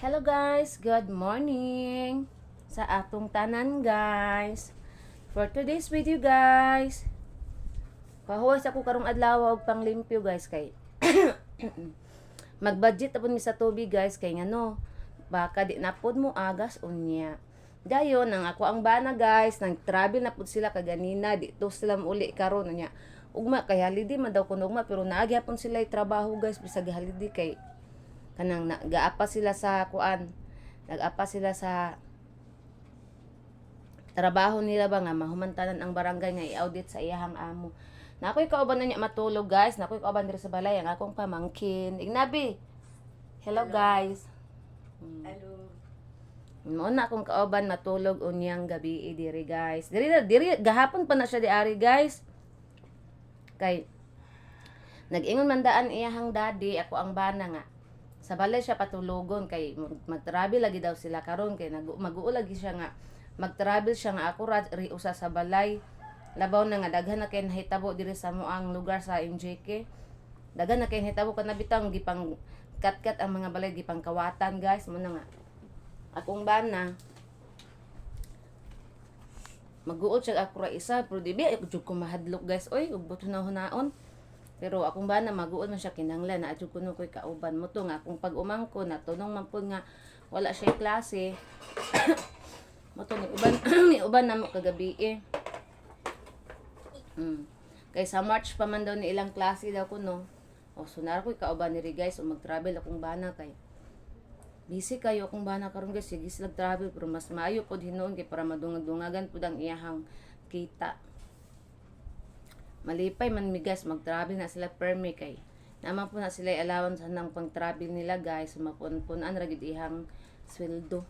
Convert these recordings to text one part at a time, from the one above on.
Hello guys, good morning sa atong tanan guys. For today's video guys, pahuwas ako karong adlaw og panglimpyo guys kay Mag-budget apon mi sa tubig guys kay ngano baka di na pod mo agas unya. Dayon ang ako ang bana guys, nang travel na pud sila kaganina dito sila uli karon unya. Ugma kay holiday man daw kuno ugma pero naagi hapon sila trabaho guys bisag holiday kay kanang nagaapa sila sa kuan. Nagapa sila sa trabaho nila ba nga mahumantanan ang barangay nga i-audit sa iyahang amo. Na ako'y kauban na niya matulog guys. Na ako'y kauban diri sa balay ang akong pamangkin. Ignabi! Hello, guys. Hmm. Hello. mo na akong kauban matulog unyang gabi eh, diri guys. Diri na diri gahapon pa na siya di ari guys. Kay nag-ingon man daan iyahang daddy ako ang bana nga sa balay siya patulogon kay mag- mag-travel lagi daw sila karon kay nag mag-uo lagi siya nga mag-travel siya nga ako ri usa sa balay labaw na nga daghan na kay nahitabo diri sa moang lugar sa MJK daghan na kay nahitabo kana bitang gipang kat-kat ang mga balay gipang kawatan guys mo na nga akong bana mag-uot siya ako ra isa pero di ba jud ko mahadlok guys oy ug buto na hunaon pero akong bana mag-uot man siya kinanglan na adyo kuno koy kauban. Mo to nga akong pag-umangko na tunong man pud nga wala siya klase. Mo to ni uban ni uban na mo kagabi eh. Mm. kay sa March pa man daw ni ilang klase daw kuno o sunar ko'y kauban ni guys o mag-travel akong bana kay. Busy kayo kung bana karon guys. Sige sila travel pero mas maayo pod hinuon kay para madungag-dungagan pud ang iyahang kita malipay man mi guys mag-travel na sila permi kay. Naman po na sila allowance nang pang-travel nila guys. Mapun-punan ra gid ihang sweldo.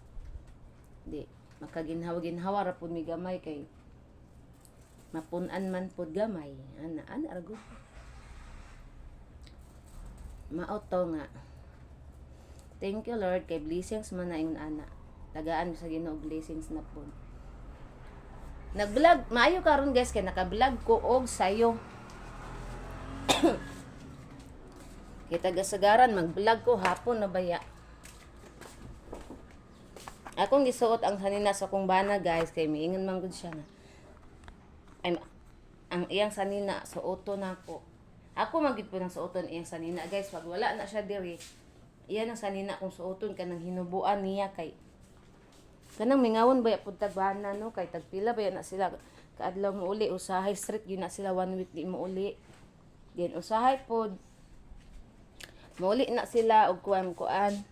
Di makaginhawa-ginhawa ra pud mi gamay kay. Mapunan man pud gamay. Ana ana ra gud. Mauto nga. Thank you Lord. Kay blessings man na ingon ana. Tagaan mo sa Ginoo blessings na po. Nag-vlog, maayo karon guys kay naka-vlog ko og sayo. Kita gasagaran mag-vlog ko hapon na baya. Akong gisuot ang sanina sa kong bana guys kay miingon man gud siya nga. Ay, ang iyang sanina suoto na ako. Ako magid po ng suoton iyang sanina guys pag wala na siya diri iyan ang sanina kung suoton ka ng hinubuan niya kay kanang mingawon ba pud tagbana no? Kay tagpila ba na sila? Kaadlaw mo uli usahay street yun na sila one week di mo uli. Then usahay pod Mauli na sila og kuan kuan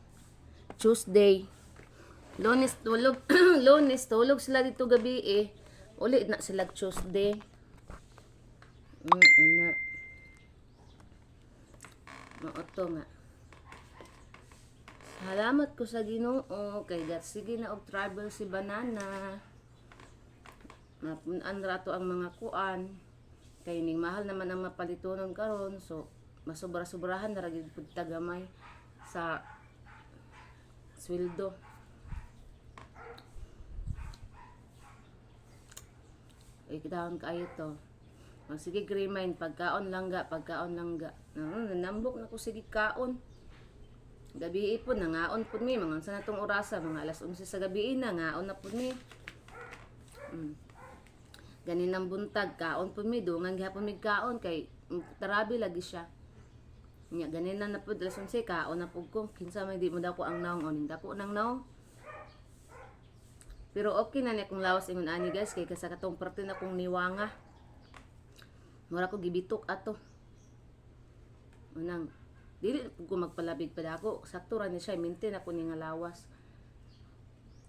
Tuesday. Lunes tulog Lunes tulog sila dito gabi eh. Uli na sila Tuesday. Mm na. Mauto nga Salamat ko sa Ginoo kay gat sige na og travel si banana. Mapunan rato ang mga kuan. Kay ning mahal naman ang mapalitonon karon so masobra-sobrahan na ra gyud pud tagamay sa sweldo. Ay kitahon kayo to. Sige remind pagkaon lang ga, pagkaon lang ga. Ano, nanambok na ko sige kaon. Gabi po, nangaon po mi. Mga sa natong orasa, mga alas 11 sa gabi na, ngaon na po mi. Mm. Ganin ang buntag, kaon po mi. Dungan gihapon mi kaon, kay mm, tarabi lagi siya. Nya, ganin na na po, alas 11, kaon na po ko. Kinsa may di mo daw ko ang naong, o ninda ko nang naong. Pero okay na niya kung lawas ingon ani guys, kay kasa katong parte na kong niwanga. Mura ko gibitok ato. Unang, dili ko magpalabig pa ako sakto ra ni siya maintain ako ni nga lawas.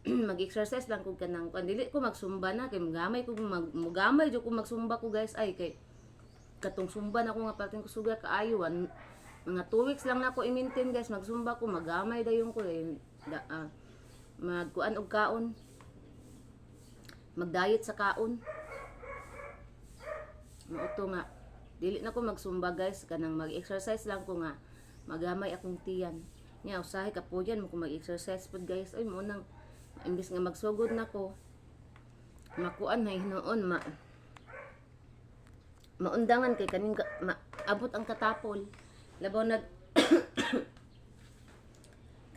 Mag-exercise lang ko kanang kan dili ko magsumba na kay magamay ko mag magamay jud ko magsumba ko guys. Ay kay katong sumba na ko nga pating ko suga kaayo mga 2 weeks lang na ako i-maintain guys. Magsumba ko magamay dayon ko eh, da, ah, magkuan og kaon. Mag-diet sa kaon. Mauto nga dili na ko magsumba guys. Kanang mag-exercise lang ko nga magamay akong tiyan nya usahay ka po yan mo kung mag-exercise pod guys ay mo nang imbis nga magsugod na ko makuan na hinoon ma maundangan kay kaning ka- ma, abot ang katapol labaw nag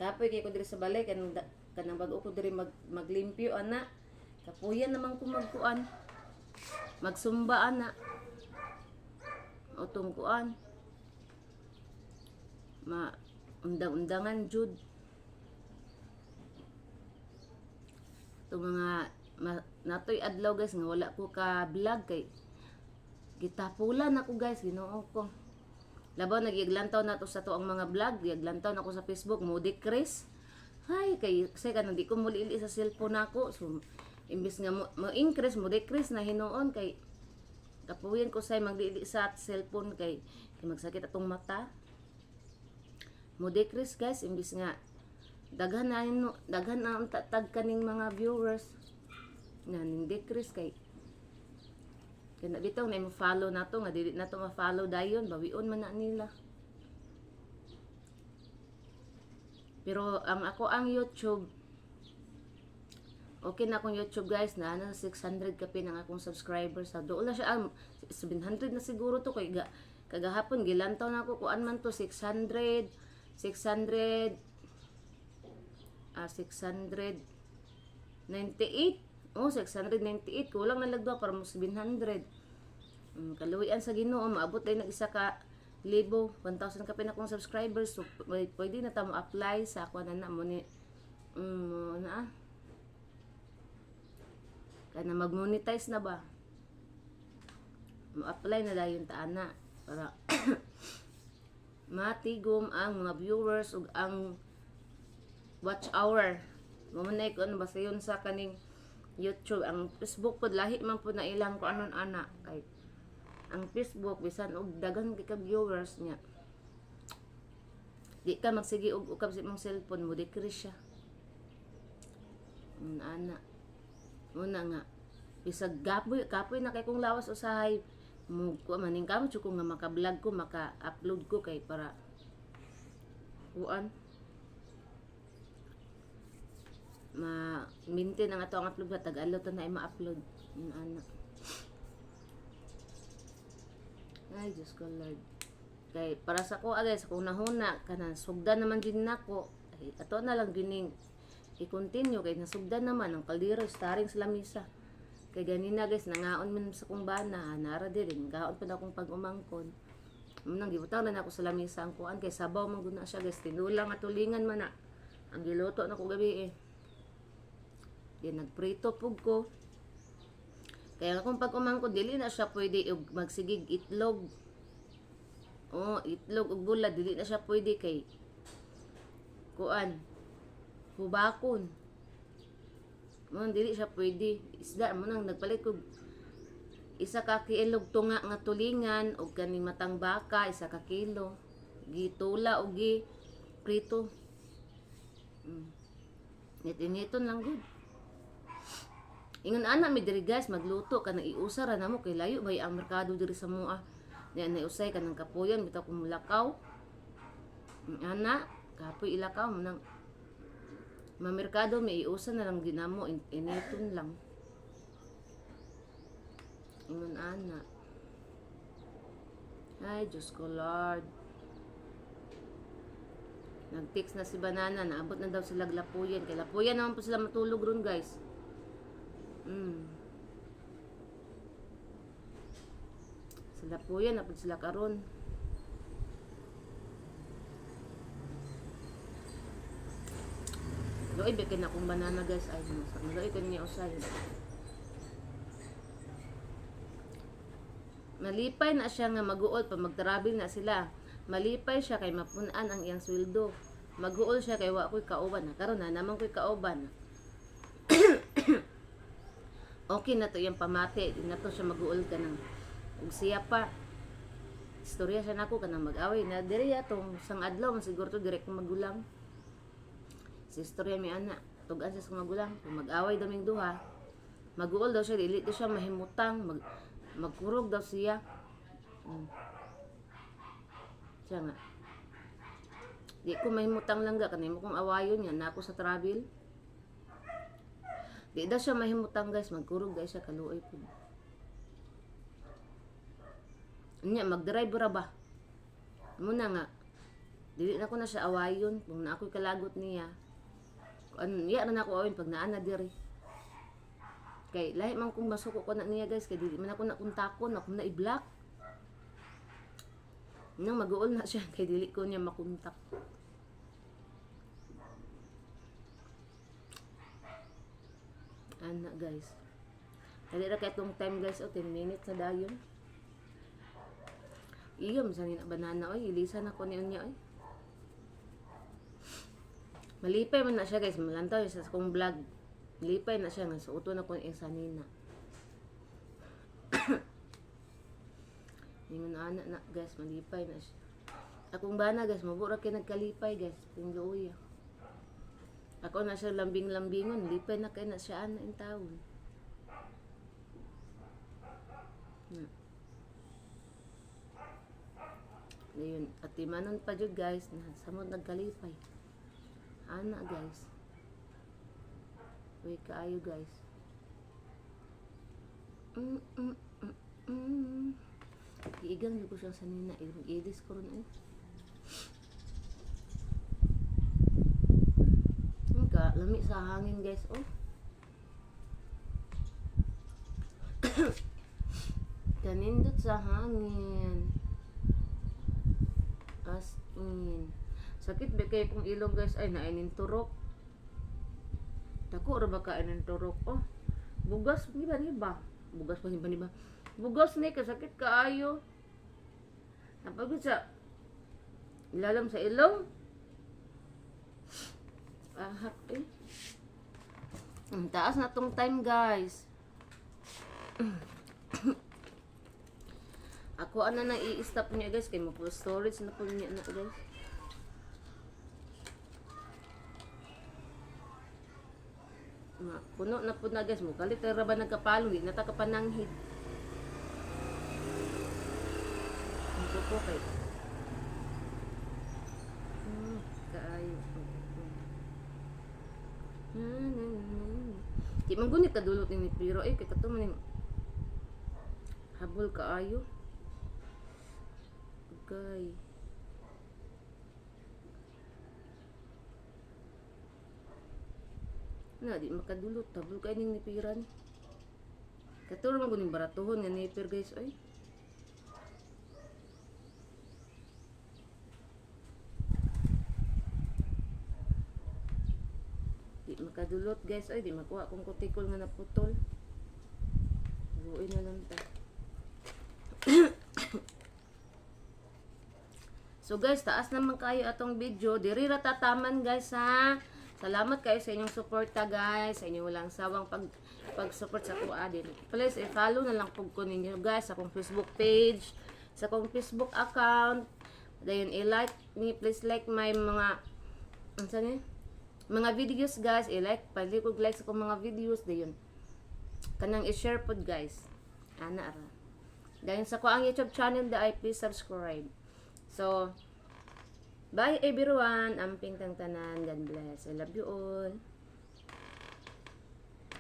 Kapoy kay ko diri sa balay kanang kanang bag-o ko diri mag maglimpyo ana. Kapuyan naman ko magkuan. Magsumba ana. O tungkuan. Ma undang-undangan jud. Ito mga ma, natoy adlaw guys nga wala ko ka vlog kay gitapulan ako guys ginoo ko. Labaw nagiglantaw na to sa to ang mga vlog, giglantaw na ko sa Facebook, mo decrease. Hay kay kasi kanang di ko mulili sa cellphone nako. So imbis nga mo, mo increase mo decrease na hinuon kay kapuyan ko say magdili sa cellphone kay, kay magsakit atong mata. Mo decrease guys imbis nga daghan na no, daghan na ang tatag kaning mga viewers nga ning decrease kay kaya na bitaw na mo-follow na to, nga dili na to ma-follow dayon, bawion man na nila. Pero ang ako ang YouTube, okay na akong YouTube guys, na na 600 kapi ng akong subscribers. Sa doon na siya, ah, 700 na siguro to, kay ga, kagahapon, gilantaw na ako, kuan man to, 600, 600, ah, 698, Oh, 698. Kulang na lagdo para mo 700. Um, kaluwian sa Ginoo, maabot ay nag isa ka libo, 1,000 ka pinakong subscribers. So, pwede, na ta mo apply sa ako na na mo ni um, na kana mag-monetize na ba? Mo-apply na dayon ta ana para matigom ang mga viewers ug ang watch hour. Mamanay ko ano basta yun sa kaning YouTube, ang Facebook po lahi man po na ilang ko anon ana kay ang Facebook bisan og dagan kay ka viewers niya. Di ka magsige og ukab sa imong cellphone mo decrease siya. Ana. Muna nga bisag gapoy kapoy na kay kong lawas usahay mo ko maning kamo ko nga maka-vlog ko maka-upload ko kay para kuan. Ma maintain ang ato ang upload ba tag-alo ta na ma-upload. Yun ana. Ay Diyos ko Lord. Kay para sa ko agay sa kung nahuna kanan sugdan naman din nako. Ato na lang gining i-continue kay nasugdan naman ang kaldero staring sa lamisa kay ganina guys nangaon man sa kong bana nara din gaon pa na akong pag-umangkon Munang gibutaw na ako sa lamisa ang kuan kay sabaw man gud na siya guys tinulang at tulingan man na ang giluto na ko gabi eh Di nagprito pug ko. Kaya kung pag umangko dili na siya pwede magsigig itlog. Oh, itlog ug bula dili na siya pwede kay kuan. Hubakon. Mo dili siya pwede. Isda mo nang nagpalit ko isa ka kilog tunga nga tulingan og kaning matang baka isa ka kilo gitula og gi prito mm. Nitiniton lang gud Ingon ana mi diri guys magluto ka na iusa ra namo kay layo bay ang merkado diri sa mua. Di na usay ka ng kapuyon bitaw ko mulakaw. Ana kapoy ilakaw mo nang mamerkado may iusa na lang ginamo in, initon lang. Ingon ana. Ay, Diyos ko, Lord. Nag-text na si Banana, naabot na daw sila Lapuyan. Kay Lapuyan naman po sila matulog ron, guys. Mm. Sila po yan, napod sila karon. Doy, bekin na akong banana guys. Ay, doy, ko niya usay. Malipay na siya nga mag-uol pa magtravel na sila. Malipay siya kay mapunan ang iyang sweldo. Mag-uol siya kay wa ko'y kauban. Karon na naman ko'y kauban okay na to yung pamati di na to siya mag-uol ka ng ug siya pa istorya siya nako ka nang mag-away na diri atong sang adlaw siguro to direct magulang si istorya mi ana tugan siya sa magulang kung mag-away daw ming duha mag-uol daw siya dili daw siya mahimutang mag magkurog daw siya hmm. siya nga di ko mahimutang lang ga kanimo kung awayon niya na ako sa travel Di daw siya mahimutang guys, magkurog guys siya kaluoy po. Nya, mag-drive ra ba? Muna nga. dili na ko na siya awayon kung na ako'y kalagot niya ano iya na ako awin pag naa na diri. Kay lahi man kung masuko ko na niya guys kay dili man ako na kontakon ako na i-block. Nang mag-uol na siya kay dili ko niya makontak ana guys. Dali ra kay tong time guys o 10 minutes na dayon. Iyom sa nina banana oy, ilisan ako ni unya oy. Malipay man na siya guys, malantaw sa kong vlog. Malipay na siya nga suoto na ko yung sanina. Ingon ana na guys, malipay na siya. Akong bana guys, mabura kay nagkalipay guys, ping luya. Ako na siya lambing-lambingon, lipay na kay na siya ana in taon. Hmm. Ayun, at imanon pa jud guys, na samod nagkalipay. Ana guys. Uy, kaayo guys. Mm, mm, mm, mm. Iigang ko siya sa nina. I-edis ko rin eh. Ka, lami sa hangin guys, oh. Kanindot sa hangin. As in. Sakit ba kayo kung ilong guys ay nainin turok. Dako ra ba ka inin turok? Oh. Bugas ni ba ni ba? Bugas pa ni ba ni ba? Bugas ni kasakit kaayo. Napagod sa ilalam sa ilong. Ahak eh. Ang taas na tong time guys. Ako ana nang i-stop niya guys kay mo storage na po niya na guys. Ma, puno na po na guys mo. Kalit ra ba nagkapalo, di na ta kapananghid. Ito po kay. Hmm, kaayo. Hmm, hmm, hmm. Di man gunit kadulot ni Piro eh kay katuman ni habol kaayo. Okay. Na, di makadulot. Tablo kayo ning nipiran. Katulad mo guning baratuhon nga nipir guys. Ay. Di makadulot guys. Ay, di makuha kung kutikol nga naputol. Buuin na lang ta. So guys, taas naman kayo atong video. Diri ra tataman guys ha. Salamat kayo sa inyong suporta guys. Sa inyong walang sawang pag pag-support sa kuha din. Please i-follow na lang po ko ninyo guys sa akong Facebook page, sa akong Facebook account. Dayon i-like me, please like my mga ano sa ni? Mga videos guys, i-like, pali ko like sa akong mga videos dayon. Kanang i-share pod guys. Ana ra. Dayon sa ko ang YouTube channel da ay please subscribe. So, bye everyone. Amping tang tanan. God bless. I love you all.